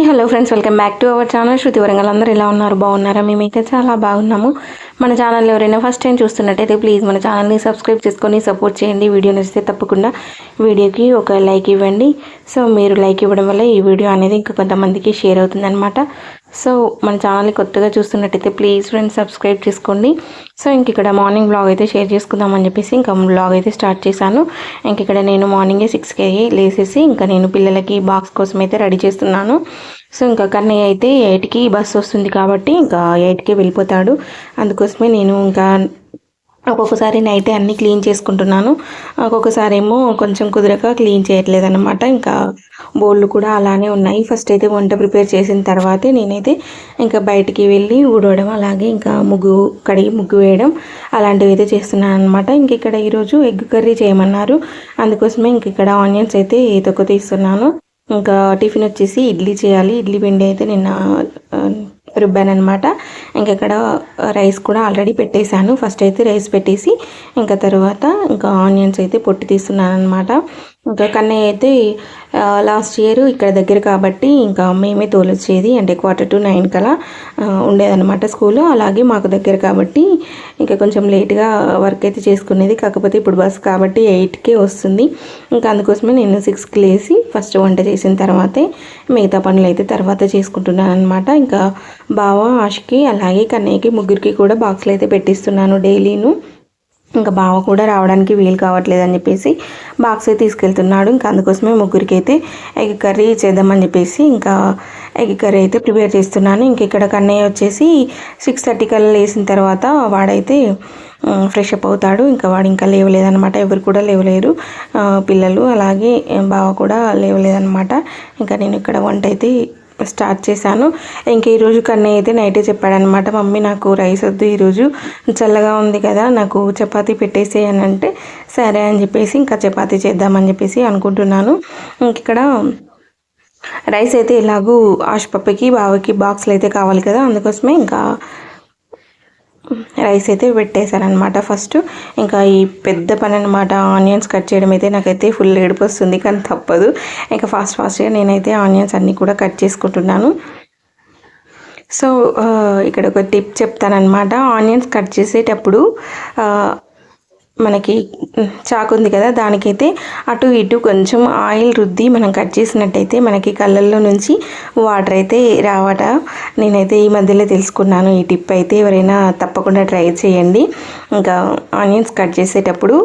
Hi hello friends welcome back to our channel. Shruti Warangal అందరూ ఎలా ఉన్నారు? బాగున్నారా? మేమైతే చాలా బాగున్నాము. మన ఛానల్ ఎవరైనా ఫస్ట్ టైం చూస్తున్నట్టయితే ప్లీజ్ మన ఛానల్ని సబ్స్క్రైబ్ చేసుకొని సపోర్ట్ చేయండి. వీడియో నచ్చితే తప్పకుండా వీడియోకి ఒక లైక్ ఇవ్వండి. సో మీరు లైక్ ఇవ్వడం వల్ల ఈ వీడియో అనేది ఇంకా కొంతమందికి షేర్ అవుతుందన్నమాట. సో మన ఛానల్ని కొత్తగా చూస్తున్నట్టయితే ప్లీజ్ ఫ్రెండ్స్ సబ్స్క్రైబ్ చేసుకోండి. సో ఇంక ఇక్కడ మార్నింగ్ బ్లాగ్ అయితే షేర్ చేసుకుందామని చెప్పేసి ఇంకా బ్లాగ్ అయితే స్టార్ట్ చేశాను. ఇంక ఇక్కడ నేను మార్నింగే సిక్స్కి లేసేసి ఇంకా నేను పిల్లలకి బాక్స్ కోసం అయితే రెడీ చేస్తున్నాను. సో ఇంకా కన్నయ్య అయితే ఎయిట్కి బస్సు వస్తుంది కాబట్టి ఇంకా ఎయిట్కి వెళ్ళిపోతాడు. అందుకోసమే నేను ఇంకా ఒక్కొక్కసారి నైటే అన్నీ క్లీన్ చేసుకుంటున్నాను. ఒక్కొక్కసారి ఏమో కొంచెం కుదరక క్లీన్ చేయట్లేదు అనమాట ఇంకా బోళ్ళు కూడా అలానే ఉన్నాయి. ఫస్ట్ అయితే వంట ప్రిపేర్ చేసిన తర్వాతే నేనైతే ఇంకా బయటికి వెళ్ళి ఊడవడం అలాగే ఇంకా ముగ్గు కడిగి ముగ్గు వేయడం అలాంటివి అయితే చేస్తున్నాను అనమాట ఇంక ఇక్కడ ఈరోజు ఎగ్ కర్రీ చేయమన్నారు. అందుకోసమే ఇంక ఇక్కడ ఆనియన్స్ అయితే తొక్క తీస్తున్నాను ఇంకా టిఫిన్ వచ్చేసి ఇడ్లీ చేయాలి. ఇడ్లీ పిండి అయితే నిన్న రుబ్బాను అనమాట ఇంకా ఇక్కడ రైస్ కూడా ఆల్రెడీ పెట్టేశాను. ఫస్ట్ అయితే రైస్ పెట్టేసి ఇంకా తర్వాత ఇంకా ఆనియన్స్ అయితే పొట్టి తీస్తున్నాను అనమాట ఇంకా కన్నయ్య అయితే లాస్ట్ ఇయర్ ఇక్కడ దగ్గర కాబట్టి ఇంకా మేమే తోలొచ్చేది. అంటే క్వార్టర్ టు నైన్ కలా ఉండేదన్నమాట స్కూల్ అలాగే మాకు దగ్గర కాబట్టి ఇంకా కొంచెం లేట్గా వర్క్ అయితే చేసుకునేది. కాకపోతే ఇప్పుడు బస్ కాబట్టి ఎయిట్కే వస్తుంది. ఇంకా అందుకోసమే నేను సిక్స్కి లేసి ఫస్ట్ వంట చేసిన తర్వాతే మిగతా పనులు అయితే తర్వాత చేసుకుంటున్నాను అనమాట ఇంకా బావ ఆష్కి అలాగే కన్నయ్యకి ముగ్గురికి కూడా బాక్స్లు అయితే పెట్టిస్తున్నాను డైలీను. ఇంకా బావ కూడా రావడానికి వీలు కావట్లేదు అని చెప్పేసి బాక్స్ అయితే తీసుకెళ్తున్నాడు. ఇంకా అందుకోసమే ముగ్గురికి అయితే ఎగ్ కర్రీ చేద్దామని చెప్పేసి ఇంకా ఎగ్ కర్రీ అయితే ప్రిపేర్ చేస్తున్నాను. ఇంక ఇక్కడ కన్నయ్య వచ్చేసి సిక్స్ థర్టీ కల్లా లేసిన తర్వాత వాడైతే ఫ్రెష్ అప్ అవుతాడు. ఇంకా వాడు ఇంకా లేవలేదనమాట ఎవరు కూడా లేవలేరు. పిల్లలు అలాగే బావ కూడా లేవలేదనమాట ఇంకా నేను ఇక్కడ వంట అయితే స్టార్ట్ చేశాను. ఇంకా ఈరోజు కన్నయ్య అయితే నైటే చెప్పాడనమాట మమ్మీ నాకు రైస్ వద్దు ఈరోజు చల్లగా ఉంది కదా నాకు చపాతీ పెట్టేసేయనంటే సరే అని చెప్పేసి ఇంకా చపాతీ చేద్దామని చెప్పేసి అనుకుంటున్నాను. ఇంక ఇక్కడ రైస్ అయితే ఇలాగూ ఆశపప్పకి బావకి బాక్స్లు అయితే కావాలి కదా అందుకోసమే ఇంకా రైస్ అయితే పెట్టేశానమాట ఫస్ట్ ఇంకా ఈ పెద్ద పని అనమాట ఆనియన్స్ కట్ చేయడం అయితే నాకైతే ఫుల్ ఏడుపు వస్తుంది కానీ తప్పదు. ఇంకా ఫాస్ట్ ఫాస్ట్గా నేనైతే ఆనియన్స్ అన్నీ కూడా కట్ చేసుకుంటున్నాను. సో ఇక్కడ ఒక టిప్ చెప్తానమాట ఆనియన్స్ కట్ చేసేటప్పుడు మనకి చాకు ఉంది కదా దానికైతే అటు ఇటు కొంచెం ఆయిల్ రుద్ది మనం కట్ చేసినట్టయితే మనకి కళ్ళల్లో నుంచి వాటర్ అయితే రావట. నేనైతే ఈ మధ్యలో తెలుసుకున్నాను ఈ టిప్ అయితే ఎవరైనా తప్పకుండా ట్రై చేయండి. ఇంకా ఆనియన్స్ కట్ చేసేటప్పుడు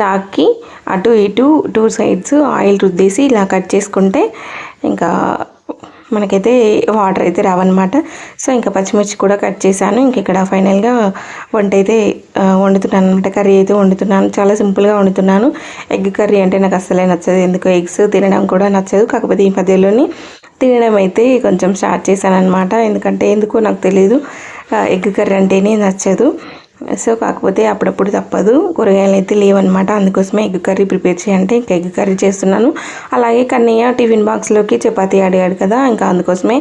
చాక్కి అటు ఇటు టూ సైడ్స్ ఆయిల్ రుద్దేసి ఇలా కట్ చేసుకుంటే ఇంకా మనకైతే వాటర్ అయితే రావన్నమాట. సో ఇంకా పచ్చిమిర్చి కూడా కట్ చేశాను. ఇంక ఇక్కడ ఫైనల్గా వంట అయితే వండుతున్నాను అనమాట కర్రీ అయితే వండుతున్నాను. చాలా సింపుల్గా వండుతున్నాను. ఎగ్ కర్రీ అంటే నాకు అస్సలే నచ్చదు. ఎందుకు ఎగ్స్ తినడం కూడా నచ్చదు. కాకపోతే ఈ మధ్యలోని తినడం అయితే కొంచెం స్టార్ట్ చేశాను అనమాట ఎందుకంటే ఎందుకో నాకు తెలియదు ఎగ్ కర్రీ అంటేనే నచ్చదు. సో కాకపోతే అప్పుడప్పుడు తప్పదు. కూరగాయలు అయితే లేవన్నమాట. అందుకోసమే ఎగ్ కర్రీ ప్రిపేర్ చేయంటే ఇంకా ఎగ్ కర్రీ చేస్తున్నాను. అలాగే కన్నయ్య టిఫిన్ బాక్స్లోకి చపాతీ అడిగాడు కదా ఇంకా అందుకోసమే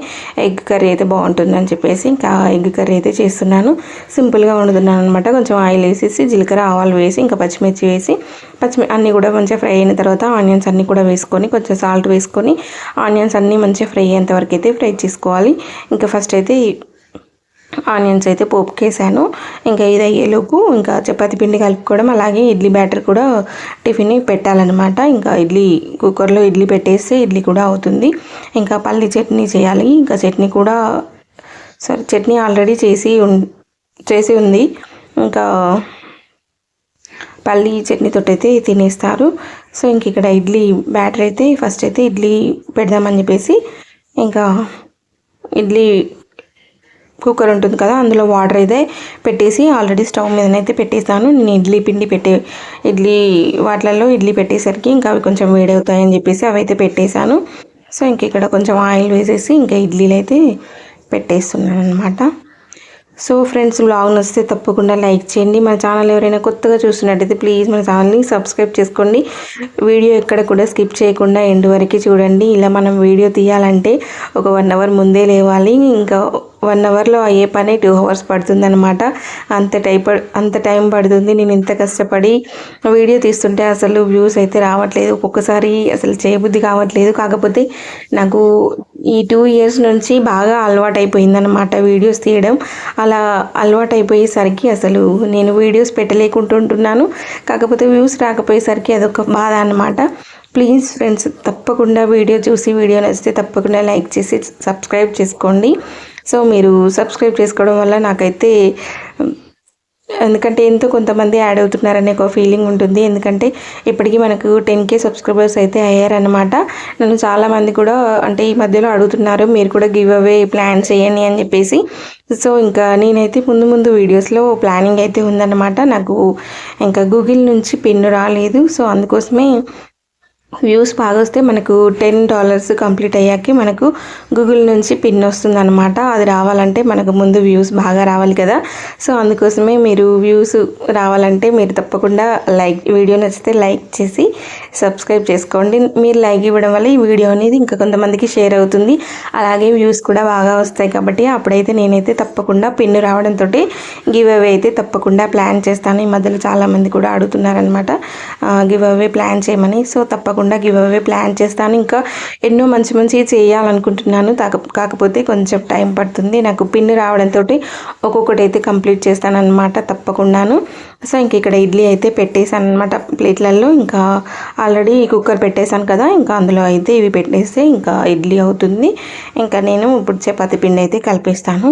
ఎగ్ కర్రీ అయితే బాగుంటుందని చెప్పేసి ఇంకా ఎగ్ కర్రీ అయితే చేస్తున్నాను. సింపుల్గా వండుతున్నాను అనమాట కొంచెం ఆయిల్ వేసేసి జీలకర్ర ఆవాలు వేసి ఇంకా పచ్చిమిర్చి వేసి పచ్చిమి అన్నీ కూడా మంచిగా ఫ్రై అయిన తర్వాత ఆనియన్స్ అన్నీ కూడా వేసుకొని కొంచెం సాల్ట్ వేసుకొని ఆనియన్స్ అన్నీ మంచిగా ఫ్రై అయ్యేంత వరకు అయితే ఫ్రై చేసుకోవాలి. ఇంకా ఫస్ట్ అయితే ఆనియన్స్ అయితే పోపుకేసాను. ఇంకా ఇది అయ్యేలోపు ఇంకా చపాతి పిండి కలుపుకోవడం అలాగే ఇడ్లీ బ్యాటర్ కూడా టిఫిన్ పెట్టాలన్నమాట. ఇంకా ఇడ్లీ కుక్కర్లో ఇడ్లీ పెట్టేస్తే ఇడ్లీ కూడా అవుతుంది. ఇంకా పల్లి చట్నీ చేయాలి. ఇంకా చట్నీ కూడా సరే చట్నీ ఆల్రెడీ చేసి చేసి ఉంది. ఇంకా పల్లి చట్నీతో అయితే తినేస్తారు. సో ఇంక ఇక్కడ ఇడ్లీ బ్యాటర్ అయితే ఫస్ట్ అయితే ఇడ్లీ పెడదామని చెప్పేసి ఇంకా ఇడ్లీ కుక్కర్ ఉంటుంది కదా అందులో వాటర్ అయితే పెట్టేసి ఆల్రెడీ స్టవ్ మీదనైతే పెట్టేసాను నేను ఇడ్లీ పిండి పెట్టే ఇడ్లీ వాటిలలో ఇడ్లీ పెట్టేసరికి ఇంకా అవి కొంచెం వేడవుతాయని చెప్పేసి అవి అయితే పెట్టేశాను. సో ఇంక ఇక్కడ కొంచెం ఆయిల్ వేసేసి ఇంకా ఇడ్లీలు అయితే పెట్టేస్తున్నాను అనమాట సో ఫ్రెండ్స్ బ్లాగ్ నచ్చితే తప్పకుండా లైక్ చేయండి. మన ఛానల్ ఎవరైనా కొత్తగా చూస్తున్నట్టయితే ప్లీజ్ మన ఛానల్ని సబ్స్క్రైబ్ చేసుకోండి. వీడియో ఎక్కడ కూడా స్కిప్ చేయకుండా ఎండ్ వరకు చూడండి. ఇలా మనం వీడియో తీయాలంటే ఒక వన్ అవర్ ముందే లేవాలి. ఇంకా వన్ అవర్లో అయ్యే పని టూ అవర్స్ పడుతుంది అనమాట అంత టైప్ అంత టైం పడుతుంది. నేను ఇంత కష్టపడి వీడియో తీస్తుంటే అసలు వ్యూస్ అయితే రావట్లేదు. ఒక్కొక్కసారి అసలు చేయబుద్ధి కావట్లేదు. కాకపోతే నాకు ఈ టూ ఇయర్స్ నుంచి బాగా అలవాటు అయిపోయిందనమాట వీడియోస్ తీయడం. అలా అలవాటు అయిపోయేసరికి అసలు నేను వీడియోస్ పెట్టలేకుంటుంటున్నాను. కాకపోతే వ్యూస్ రాకపోయేసరికి అదొక బాధ అనమాట ప్లీజ్ ఫ్రెండ్స్ తప్పకుండా వీడియో చూసి వీడియో నచ్చితే తప్పకుండా లైక్ చేసి సబ్స్క్రైబ్ చేసుకోండి. సో మీరు సబ్స్క్రైబ్ చేసుకోవడం వల్ల నాకైతే ఎందుకంటే ఎంతో కొంతమంది యాడ్ అవుతున్నారనే ఒక ఫీలింగ్ ఉంటుంది. ఎందుకంటే ఇప్పటికీ మనకు టెన్ కే సబ్స్క్రైబర్స్ అయితే అయ్యారనమాట నన్ను చాలామంది కూడా అంటే ఈ మధ్యలో అడుగుతున్నారు మీరు కూడా గివ్ అవే ప్లాన్ చేయండి అని చెప్పేసి. సో ఇంకా నేనైతే ముందు ముందు వీడియోస్లో ప్లానింగ్ అయితే ఉందన్నమాట. నాకు ఇంకా గూగుల్ నుంచి పిన్ రాలేదు. సో అందుకోసమే వ్యూస్ బాగా వస్తే మనకు టెన్ డాలర్స్ కంప్లీట్ అయ్యాక మనకు గూగుల్ నుంచి పిన్ వస్తుంది అనమాట అది రావాలంటే మనకు ముందు వ్యూస్ బాగా రావాలి కదా. సో అందుకోసమే మీరు వ్యూస్ రావాలంటే మీరు తప్పకుండా లైక్ వీడియో నచ్చితే లైక్ చేసి సబ్స్క్రైబ్ చేసుకోండి. మీరు లైక్ ఇవ్వడం వల్ల ఈ వీడియో అనేది ఇంకా కొంతమందికి షేర్ అవుతుంది. అలాగే వ్యూస్ కూడా బాగా వస్తాయి కాబట్టి అప్పుడైతే నేనైతే తప్పకుండా పిన్ రావడంతో గివ్ అవే అయితే తప్పకుండా ప్లాన్ చేస్తాను. ఈ మధ్యలో చాలామంది కూడా అడుగుతున్నారనమాట గివ్ అవే ప్లాన్ చేయమని. సో తప్పకుండా తప్పకుండా గివ్ అవే ప్లాన్ చేస్తాను. ఇంకా ఎన్నో మంచి మంచి చేయాలనుకుంటున్నాను. కాకపోతే కొంచెం టైం పడుతుంది. నాకు పిన్ రావడంతో ఒక్కొక్కటి అయితే కంప్లీట్ చేస్తాను అనమాట తప్పకుండాను. సో ఇంక ఇక్కడ ఇడ్లీ అయితే పెట్టేశాను అనమాట ప్లేట్లలో ఇంకా ఆల్రెడీ కుక్కర్ పెట్టేశాను కదా ఇంకా అందులో అయితే ఇవి పెట్టేస్తే ఇంకా ఇడ్లీ అవుతుంది. ఇంకా నేను ఇప్పుడు చపాతి పిండి అయితే కలిపేస్తాను.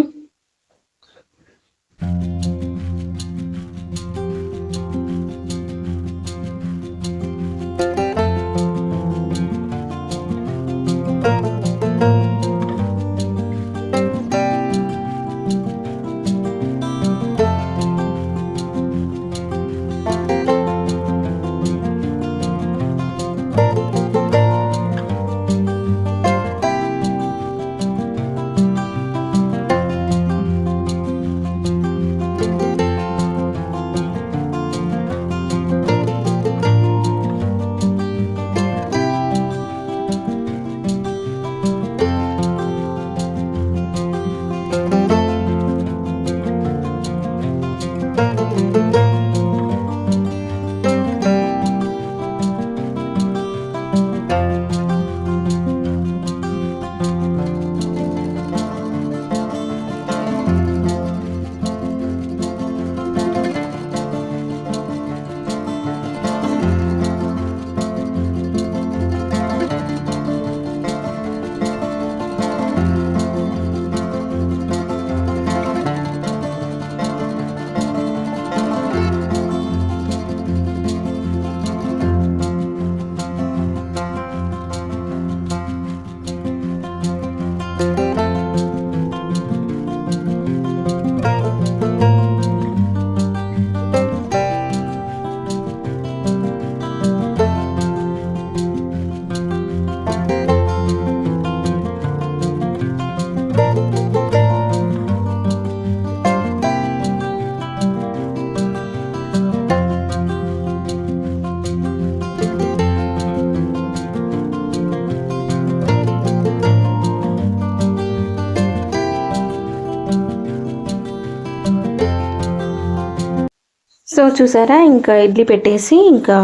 సో చూసారా ఇంకా ఇడ్లీ పెట్టేసి ఇంకా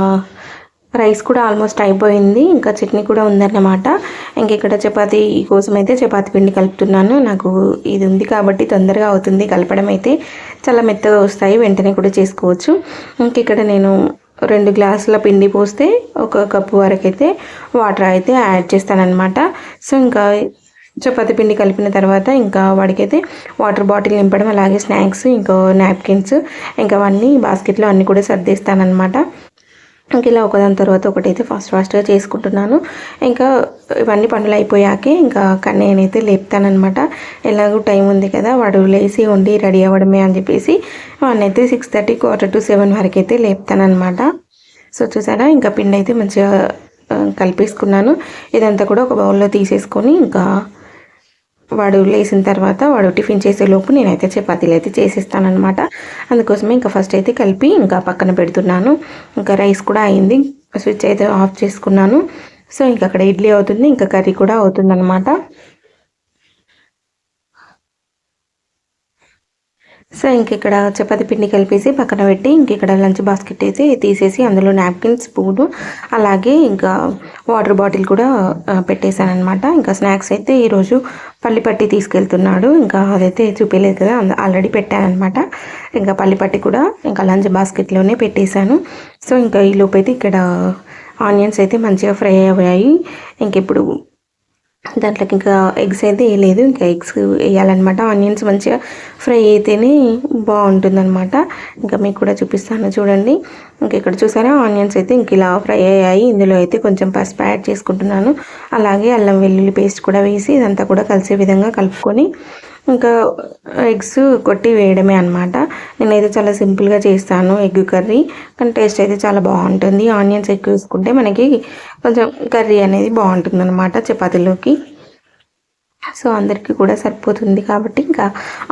రైస్ కూడా ఆల్మోస్ట్ అయిపోయింది. ఇంకా చట్నీ కూడా ఉందన్నమాట. ఇంక ఇక్కడ చపాతీ కోసం అయితే చపాతీ పిండి కలుపుతున్నాను. నాకు ఇది ఉంది కాబట్టి తొందరగా అవుతుంది. కలపడం అయితే చాలా మెత్తగా వస్తాయి. వెంటనే కూడా చేసుకోవచ్చు. ఇంక ఇక్కడ నేను రెండు గ్లాసుల పిండి పోస్తే ఒక కప్పు వరకు అయితే వాటర్ అయితే యాడ్ చేస్తానన్నమాట. సో ఇంకా చపాతి పిండి కలిపిన తర్వాత ఇంకా వాడికైతే వాటర్ బాటిల్ నింపడం అలాగే స్నాక్స్ ఇంకా నాప్కిన్స్ ఇంకా అవన్నీ బాస్కెట్లో అన్నీ కూడా సర్దిస్తానమాట ఇంకా ఇలా ఒకదాని తర్వాత ఒకటైతే ఫాస్ట్ ఫాస్ట్గా చేసుకుంటున్నాను. ఇంకా ఇవన్నీ పనులు అయిపోయాకే ఇంకా నేనైతే లేపుతానమాట ఎలాగో టైం ఉంది కదా వాడు లేచి ఉండి రెడీ అవ్వడమే అని చెప్పేసి వాడినైతే six thirty quarter to seven వరకు అయితే లేపుతానమాట సో చూసారా ఇంకా పిండి అయితే మంచిగా కలిపేసుకున్నాను. ఇదంతా కూడా ఒక బౌల్లో తీసేసుకొని ఇంకా వాడు లేసిన తర్వాత వాడు టిఫిన్ చేసేలోపు నేనైతే చపాతీలు అయితే చేసేస్తానమాట అందుకోసమే ఇంకా ఫస్ట్ అయితే కలిపి ఇంకా పక్కన పెడుతున్నాను. ఇంకా రైస్ కూడా అయింది. స్విచ్ అయితే ఆఫ్ చేసుకున్నాను. సో ఇంకా అక్కడ ఇడ్లీ అవుతుంది. ఇంకా కర్రీ కూడా అవుతుందన్నమాట. సో ఇంక ఇక్కడ చపాతి పిండి కలిపేసి పక్కన పెట్టి ఇంక ఇక్కడ లంచ్ బాస్కెట్ అయితే తీసేసి అందులో నాప్కిన్ స్పూను అలాగే ఇంకా వాటర్ బాటిల్ కూడా పెట్టేశాను అనమాట ఇంకా స్నాక్స్ అయితే ఈరోజు పల్లి పట్టి తీసుకెళ్తున్నాడు. ఇంకా అదైతే చూపించలేదు కదా ఆల్రెడీ పెట్టానమాట ఇంకా పల్లి పట్టి కూడా ఇంకా లంచ్ బాస్కెట్లోనే పెట్టేశాను. సో ఇంకా ఈ లోపైతే ఇక్కడ ఆనియన్స్ అయితే మంచిగా ఫ్రై అయ్యాయి. ఇంక ఇప్పుడు దాంట్లోకి ఇంకా ఎగ్స్ అయితే వేయలేదు. ఇంకా ఎగ్స్ వేయాలన్నమాట. ఆనియన్స్ మంచిగా ఫ్రై అయితేనే బాగుంటుందన్నమాట. ఇంకా మీకు కూడా చూపిస్తాను చూడండి. ఇంకా ఇక్కడ చూసారా? ఆనియన్స్ అయితే ఇంక ఇలా ఫ్రై అయ్యాయి. ఇందులో అయితే కొంచెం పసుపు యాడ్ చేసుకుంటున్నాను. అలాగే అల్లం వెల్లుల్లి పేస్ట్ కూడా వేసి ఇదంతా కూడా కలిసే విధంగా కలుపుకొని ఇంకా ఎగ్స్ కొట్టి వేయడమే అనమాట నేనైతే చాలా సింపుల్గా చేస్తాను ఎగ్ కర్రీ. కానీ టేస్ట్ అయితే చాలా బాగుంటుంది. ఆనియన్స్ ఎక్కువ వేసుకుంటే మనకి కొంచెం కర్రీ అనేది బాగుంటుంది అనమాట చపాతీలోకి. సో అందరికీ కూడా సరిపోతుంది కాబట్టి ఇంకా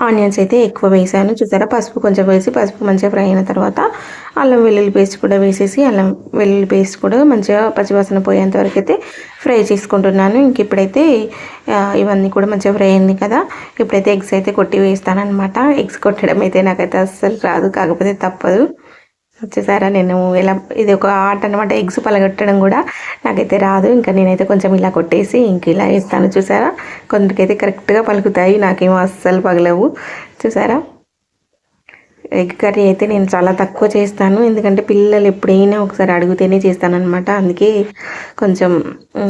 ఆనియన్స్ అయితే ఎక్కువ వేసాను. చూసారా? పసుపు కొంచెం వేసి పసుపు మంచిగా ఫ్రై అయిన తర్వాత అల్లం వెల్లుల్లి పేస్ట్ కూడా వేసేసి అల్లం వెల్లుల్లి పేస్ట్ కూడా మంచిగా పచ్చివాసన పోయేంత వరకు అయితే ఫ్రై చేసుకుంటున్నాను. ఇంక ఇప్పుడైతే ఇవన్నీ కూడా మంచిగా ఫ్రై అయింది కదా? ఇప్పుడైతే ఎగ్స్ అయితే కొట్టి వేస్తానమాట ఎగ్స్ కొట్టడం అయితే నాకైతే అస్సలు రాదు కాకపోతే తప్పదు. వచ్చేసారా? నేను ఇలా ఇది ఒక ఆర్ట్ అనమాట ఎగ్స్ పలగొట్టడం కూడా నాకైతే రాదు. ఇంకా నేనైతే కొంచెం ఇలా కొట్టేసి ఇంక ఇలా వేస్తాను. చూసారా? కొందరికైతే కరెక్ట్గా పలుకుతాయి. నాకేమో అస్సలు పగలవు. చూసారా? ఎగ్ కర్రీ అయితే నేను చాలా తక్కువ చేస్తాను. ఎందుకంటే పిల్లలు ఎప్పుడైనా ఒకసారి అడిగితేనే చేస్తానన్నమాట. అందుకే కొంచెం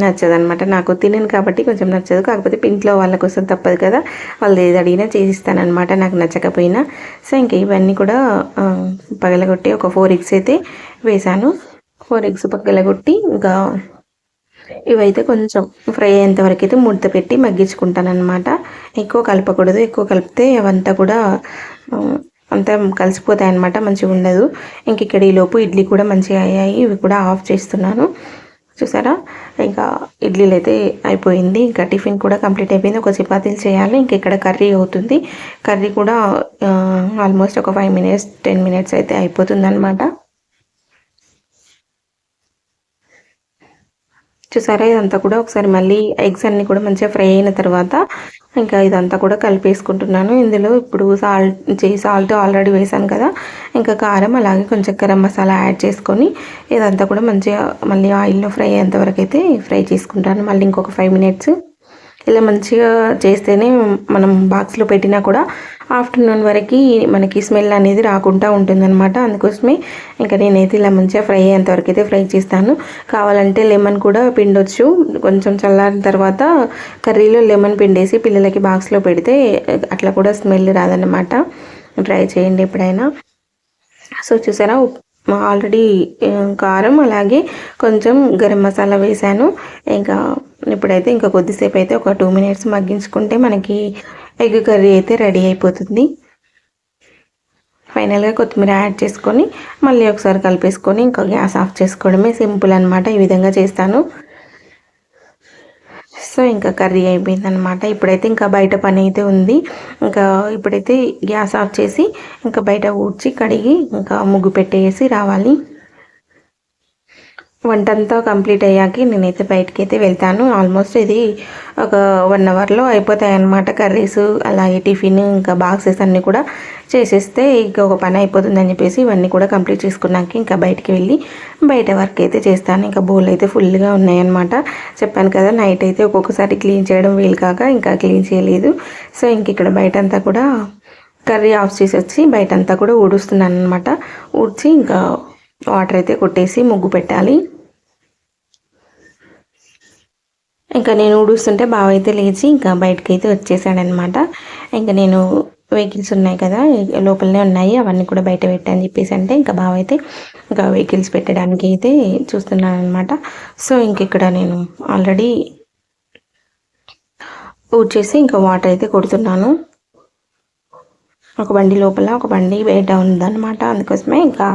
నచ్చదు అనమాట నాకు తినను కాబట్టి కొంచెం నచ్చదు. కాకపోతే ఇంట్లో వాళ్ళ కోసం తప్పదు కదా. వాళ్ళు ఏది అడిగినా చేసిస్తానమాట నాకు నచ్చకపోయినా. సో ఇంకా ఇవన్నీ కూడా పగలగొట్టి ఒక ఫోర్ ఎగ్స్ అయితే వేశాను. ఫోర్ ఎగ్స్ పగలగొట్టి ఇంకా ఇవైతే కొంచెం ఫ్రై అయ్యేంత వరకు అయితే ముడత పెట్టి మగ్గించుకుంటాను అనమాట ఎక్కువ కలపకూడదు. ఎక్కువ కలిపితే అవంతా కూడా అంతా కలిసిపోతాయి అనమాట మంచిగా ఉండదు. ఇంక ఇక్కడ ఈలోపు ఇడ్లీ కూడా మంచిగా అయ్యాయి. ఇవి కూడా ఆఫ్ చేస్తున్నాను. చూసారా? ఇంకా ఇడ్లీలు అయితే అయిపోయింది. ఇంకా టిఫిన్ కూడా కంప్లీట్ అయిపోయింది. ఒక చపాతీలు చేయాలి. ఇంక ఇక్కడ కర్రీ అవుతుంది. కర్రీ కూడా ఆల్మోస్ట్ ఒక ఫైవ్ మినిట్స్ టెన్ మినిట్స్ అయితే అయిపోతుంది అనమాట చూసారా? ఇదంతా కూడా ఒకసారి మళ్ళీ ఎగ్స్ అన్నీ కూడా మంచిగా ఫ్రై అయిన తర్వాత ఇంకా ఇదంతా కూడా కలిపేసుకుంటున్నాను. ఇందులో ఇప్పుడు సాల్ట్ సాల్ట్ ఆల్రెడీ వేసాను కదా. ఇంకా కారం అలాగే కొంచెం గరం మసాలా యాడ్ చేసుకొని ఇదంతా కూడా మంచిగా మళ్ళీ ఆయిల్లో ఫ్రై అయ్యేంత వరకు అయితే ఫ్రై చేసుకుంటాను. మళ్ళీ ఇంకొక ఫైవ్ మినిట్స్ ఇలా మంచిగా చేస్తేనే మనం బాక్స్లో పెట్టినా కూడా ఆఫ్టర్నూన్ వరకు మనకి స్మెల్ అనేది రాకుండా ఉంటుందన్నమాట. అందుకోసమే ఇంకా నేనైతే ఇలా మంచిగా ఫ్రై అయ్యేంతవరకు అయితే ఫ్రై చేస్తాను. కావాలంటే లెమన్ కూడా పిండొచ్చు. కొంచెం చల్లారిన తర్వాత కర్రీలో లెమన్ పిండేసి పిల్లలకి బాక్స్లో పెడితే అట్లా కూడా స్మెల్ రాదన్నమాట. ట్రై చేయండి ఎప్పుడైనా. సో చూసారా? ఆల్రెడీ కారం అలాగే కొంచెం గరం మసాలా వేసాను ఇంకా ఇప్పుడైతే ఇంకా కొద్దిసేపు అయితే ఒక టూ మినిట్స్ మగ్గించుకుంటే మనకి ఎగ్ కర్రీ అయితే రెడీ అయిపోతుంది. ఫైనల్గా కొత్తిమీర యాడ్ చేసుకొని మళ్ళీ ఒకసారి కలిపేసుకొని ఇంకా గ్యాస్ ఆఫ్ చేసుకోవడమే సింపుల్ అనమాట ఈ విధంగా చేస్తాను. సో ఇంకా కర్రీ అయిపోయిందనమాట ఇప్పుడైతే ఇంకా బయట పని అయితే ఉంది. ఇంకా ఇప్పుడైతే గ్యాస్ ఆఫ్ చేసి ఇంకా బయట ఊడ్చి కడిగి ఇంకా ముగ్గు పెట్టేసి రావాలి. వంట అంతా కంప్లీట్ అయ్యాక నేనైతే బయటకి అయితే వెళ్తాను. ఆల్మోస్ట్ ఇది ఒక వన్ అవర్లో అయిపోతాయి అన్నమాట కర్రీస్ అలాగే టిఫిన్ ఇంకా బాక్సెస్ అన్నీ కూడా చేసేస్తే ఇంకా ఒక పని అయిపోతుందని చెప్పేసి ఇవన్నీ కూడా కంప్లీట్ చేసుకున్నాక ఇంకా బయటికి వెళ్ళి బయట వర్క్ అయితే చేస్తాను. ఇంకా బోల్ అయితే ఫుల్గా ఉన్నాయన్నమాట. చెప్పాను కదా నైట్ అయితే ఒక్కొక్కసారి క్లీన్ చేయడం వీలు కాక ఇంకా క్లీన్ చేయలేదు. సో ఇంక ఇక్కడ బయట అంతా కూడా కర్రీ ఆఫ్ చేసి వచ్చి బయట అంతా కూడా ఊడుస్తున్నాను అనమాట ఊడ్చి ఇంకా వాటర్ అయితే కొట్టేసి ముగ్గు పెట్టాలి. ఇంకా నేను ఊడుస్తుంటే బావ అయితే లేచి ఇంకా బయటకి అయితే వచ్చేసాడనమాట. ఇంకా నేను వెహికల్స్ ఉన్నాయి కదా లోపలనే ఉన్నాయి అవన్నీ కూడా బయట పెట్టని చెప్పేసి అంటే ఇంకా బావ అయితే ఇంకా వెహికల్స్ పెట్టడానికి అయితే చూస్తున్నాను అనమాట సో ఇంక ఇక్కడ నేను ఆల్రెడీ ఊడ్చేసి ఇంకా వాటర్ అయితే కొడుతున్నాను. ఒక బండి లోపల ఒక బండి బయట ఉందన్నమాట అందుకోసమే ఇంకా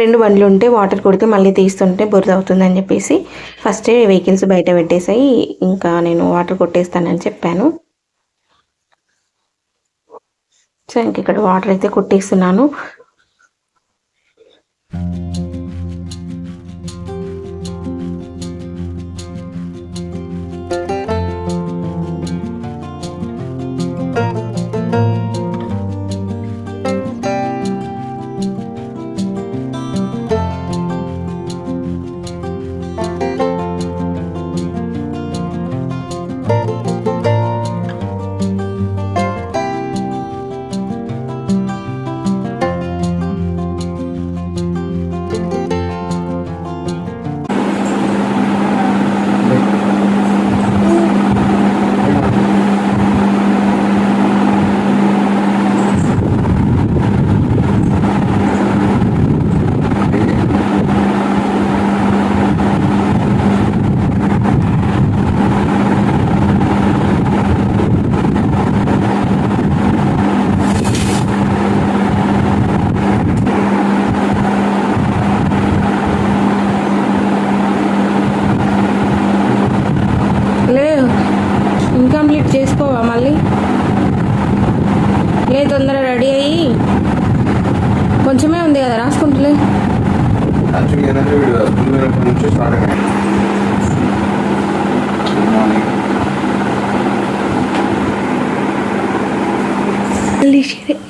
రెండు బండ్లు ఉంటే వాటర్ కొడితే మళ్ళీ తీస్తుంటే బురద అవుతుందని చెప్పేసి ఫస్టే వెహికల్స్ బయట పెట్టేసాయి. ఇంకా నేను వాటర్ కొట్టేస్తానని చెప్పాను. సో ఇంక ఇక్కడ వాటర్ అయితే కొట్టేస్తున్నాను.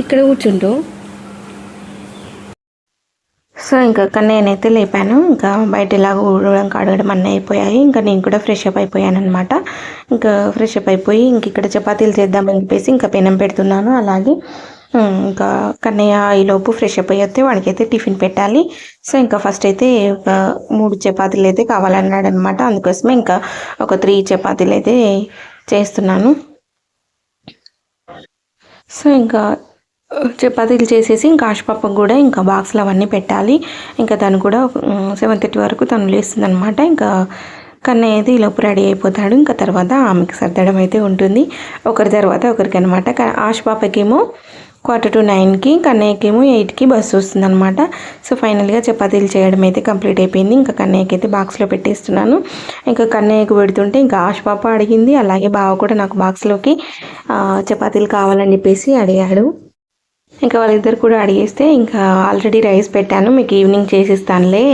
ఇక్కడ కూర్చుంటూ సో ఇంకా నేనైతే లేపాను. ఇంకా బయట ఇలాగ ఊడడం కడగడం అన్నీ అయిపోయాయి. ఇంకా నేను కూడా ఫ్రెష్ అప్ అయిపోయాను అనమాట ఇంకా ఫ్రెష్ అప్ అయిపోయి ఇంక ఇక్కడ చపాతీలు చేద్దామని చెప్పేసి ఇంకా పెనం పెడుతున్నాను. అలాగే ఇంకా కన్నయ్య ఈలోపు ఫ్రెష్ అప్ అయ్యితే వాడికైతే టిఫిన్ పెట్టాలి. సో ఇంకా ఫస్ట్ అయితే ఒక మూడు చపాతీలు అయితే కావాలన్నాడు అనమాట అందుకోసమే ఇంకా ఒక త్రీ చపాతీలు అయితే చేస్తున్నాను. సో ఇంకా చపాతీలు చేసేసి ఇంకా ఆశపాపకు కూడా ఇంకా బాక్స్లో అవన్నీ పెట్టాలి. ఇంకా తను కూడా సెవెన్ థర్టీ వరకు తను లేస్తుంది అనమాట ఇంకా కన్నయ్య అయితే ఈలోపు రెడీ అయిపోతాడు. ఇంకా తర్వాత ఆమెకి సర్దడం అయితే ఉంటుంది. ఒకరి తర్వాత ఒకరికి అనమాట ఆశపాపకేమో క్వార్టర్ టు నైన్కి కన్నయ్యకేమో ఎయిట్కి బస్సు వస్తుందన్నమాట. సో ఫైనల్గా చపాతీలు చేయడం అయితే కంప్లీట్ అయిపోయింది. ఇంకా కన్నయ్యకి అయితే బాక్స్లో పెట్టేస్తున్నాను. ఇంకా కన్నయ్యకు పెడుతుంటే ఇంకా ఆశ పాప అడిగింది. అలాగే బావ కూడా నాకు బాక్స్లోకి చపాతీలు కావాలని చెప్పేసి అడిగాడు. ఇంకా వాళ్ళిద్దరు కూడా అడిగేస్తే ఇంకా ఆల్రెడీ రైస్ పెట్టాను మీకు ఈవినింగ్ చేసిస్తానులే.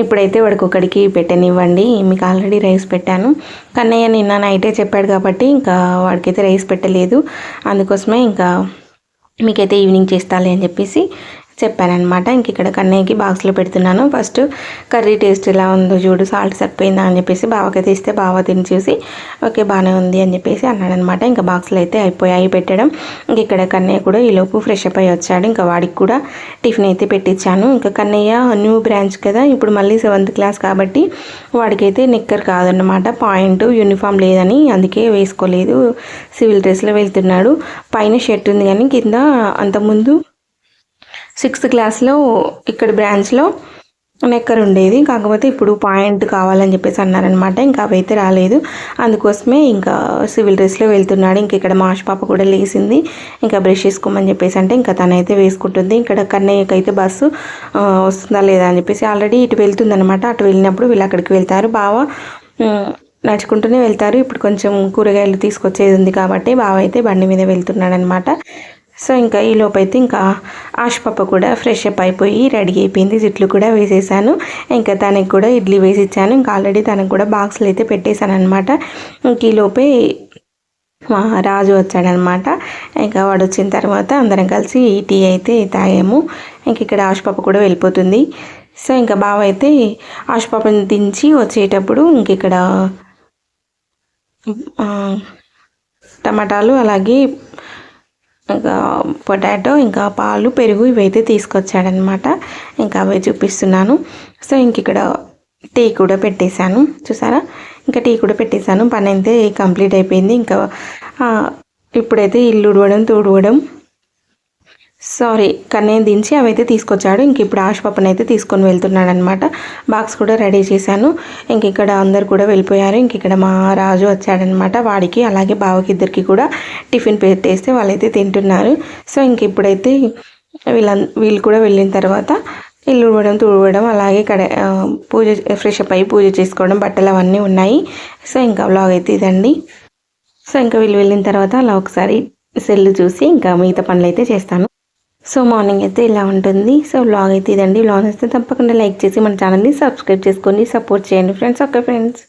ఇప్పుడైతే వాడికి ఒకడికి పెట్టనివ్వండి మీకు ఆల్రెడీ రైస్ పెట్టాను. కన్నయ్య నిన్న నైటే చెప్పాడు కాబట్టి ఇంకా వాడికైతే రైస్ పెట్టలేదు. అందుకోసమే ఇంకా మీకైతే ఈవినింగ్ చేస్తాలే అని చెప్పేసి చెప్పానమాట ఇంక ఇక్కడ కన్నయ్యకి బాక్స్లో పెడుతున్నాను. ఫస్ట్ కర్రీ టేస్ట్ ఎలా ఉందో చూడు. సాల్ట్ సరిపోయిందా అని చెప్పేసి బావకైతే ఇస్తే బావ తిని చూసి ఓకే బాగానే ఉంది అని చెప్పేసి అన్నాడనమాట ఇంకా బాక్స్లో అయితే అయిపోయాయి పెట్టడం. ఇంక ఇక్కడ కన్నయ్య కూడా ఈలోపు ఫ్రెష్ అప్ అయ్యి వచ్చాడు. ఇంకా వాడికి కూడా టిఫిన్ అయితే పెట్టించాను ఇంకా కన్నయ్య న్యూ బ్రాంచ్ కదా. ఇప్పుడు మళ్ళీ సెవెంత్ క్లాస్ కాబట్టి వాడికైతే నిక్కర్ కాదన్నమాట. పాయింట్ యూనిఫామ్ లేదని అందుకే వేసుకోలేదు. సివిల్ డ్రెస్లో వెళ్తున్నాడు. పైన షర్ట్ ఉంది కానీ కింద అంతకుముందు సిక్స్త్ క్లాస్లో ఇక్కడ బ్రాంచ్లో నెక్కర్ ఉండేది. కాకపోతే ఇప్పుడు పాయింట్ కావాలని చెప్పేసి అన్నారనమాట ఇంకా అవైతే రాలేదు. అందుకోసమే ఇంకా సివిల్ డ్రెస్లో వెళ్తున్నాడు. ఇంక ఇక్కడ మాష్ పాప కూడా లేసింది. ఇంకా బ్రష్ చేసుకోమని చెప్పేసి అంటే ఇంకా తనైతే వేసుకుంటుంది. ఇక్కడ కన్నయ్యకి అయితే బస్సు వస్తుందా లేదా అని చెప్పేసి ఆల్రెడీ ఇటు వెళ్తుందనమాట అటు వెళ్ళినప్పుడు వీళ్ళు అక్కడికి వెళ్తారు. బావ నడుచుకుంటూనే వెళ్తారు. ఇప్పుడు కొంచెం కూరగాయలు తీసుకొచ్చేది ఉంది కాబట్టి బావ అయితే బండి మీద వెళ్తున్నాడనమాట సో ఇంకా ఈ లోపైతే ఇంకా ఆశపప్ప కూడా ఫ్రెష్ అప్ అయిపోయి రెడీ అయిపోయింది. జుట్లు కూడా వేసేసాను. ఇంకా తనకి కూడా ఇడ్లీ వేసి ఇచ్చాను ఇంకా ఆల్రెడీ తనకు కూడా బాక్స్లు అయితే పెట్టేశాను అనమాట ఇంక ఈ లోపే మా రాజు వచ్చాడనమాట ఇంకా వాడు వచ్చిన తర్వాత అందరం కలిసి టీ అయితే తాగాము. ఇంక ఇక్కడ ఆశపప్ప కూడా వెళ్ళిపోతుంది. సో ఇంకా బావ అయితే ఆశపప్పని దించి వచ్చేటప్పుడు ఇంక ఇక్కడ టమాటాలు అలాగే పొటాటో ఇంకా పాలు పెరుగు ఇవైతే తీసుకొచ్చాడనమాట. ఇంకా అవే చూపిస్తున్నాను. సో ఇంక ఇక్కడ టీ కూడా పెట్టేశాను. చూసారా? ఇంకా టీ కూడా పెట్టేశాను. పని అయితే కంప్లీట్ అయిపోయింది. ఇంకా ఇప్పుడైతే ఇల్లు ఉడవడం తుడవడం సారీ కన్నయ్య దించి అవైతే తీసుకొచ్చాడు. ఇంక ఇప్పుడు ఆశ అయితే తీసుకొని వెళ్తున్నాడు అనమాట బాక్స్ కూడా రెడీ చేశాను. ఇంక ఇక్కడ అందరు కూడా వెళ్ళిపోయారు. ఇంక ఇక్కడ మా రాజు వచ్చాడనమాట వాడికి అలాగే బావకి ఇద్దరికి కూడా టిఫిన్ పెట్టేస్తే వాళ్ళైతే తింటున్నారు. సో ఇంక ఇప్పుడైతే వీళ్ళ వీళ్ళు కూడా వెళ్ళిన తర్వాత ఇల్లు ఉడవడం తుడవడం అలాగే కడ పూజ ఫ్రెష్ అప్ అయ్యి పూజ చేసుకోవడం బట్టలు అవన్నీ ఉన్నాయి. సో ఇంకా వ్లాగ్ అయితే ఇదండి. సో ఇంకా వీళ్ళు వెళ్ళిన తర్వాత అలా ఒకసారి సెల్ చూసి ఇంకా మిగతా పనులు అయితే చేస్తాను. సో మార్నింగ్ అయితే ఇలా ఉంటుంది. సో వ్లాగ్ అయితే ఇదండి. వ్లాగ్ వస్తే తప్పకుండా లైక్ చేసి మన ఛానల్ని సబ్స్క్రైబ్ చేసుకొని సపోర్ట్ చేయండి ఫ్రెండ్స్. Okay friends.